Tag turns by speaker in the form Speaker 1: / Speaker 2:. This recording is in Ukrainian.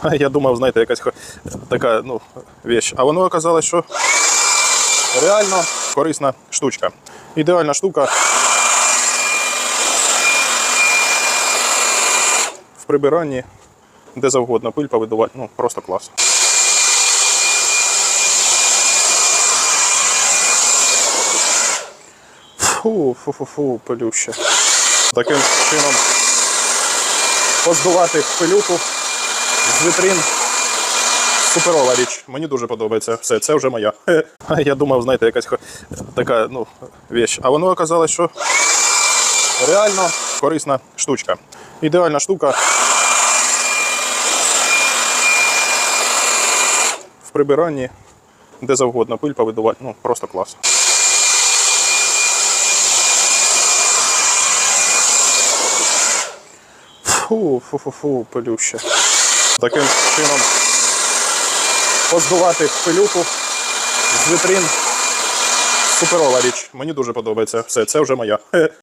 Speaker 1: Я думав, знаєте, якась така ну, вещь. А воно оказалось, що реально корисна штучка. Ідеальна штука. В прибиранні, де завгодно, пиль повидувати. Ну, просто клас. Фу, фу, фу, фу, пилюще. Таким чином поздувати пилюку з витрин. Суперова річ. Мені дуже подобається. Все, це вже моя. Я думав, знаєте, якась така ну, вещь. А воно оказалось, що реально корисна штучка. Ідеальна штука. В прибиранні, де завгодно, пиль повидувати. Ну, просто клас. Фу, фу, фу, фу, пилюще. Таким чином поздувати пилюку з витрин. Суперова річ. Мені дуже подобається. Все, це вже моя.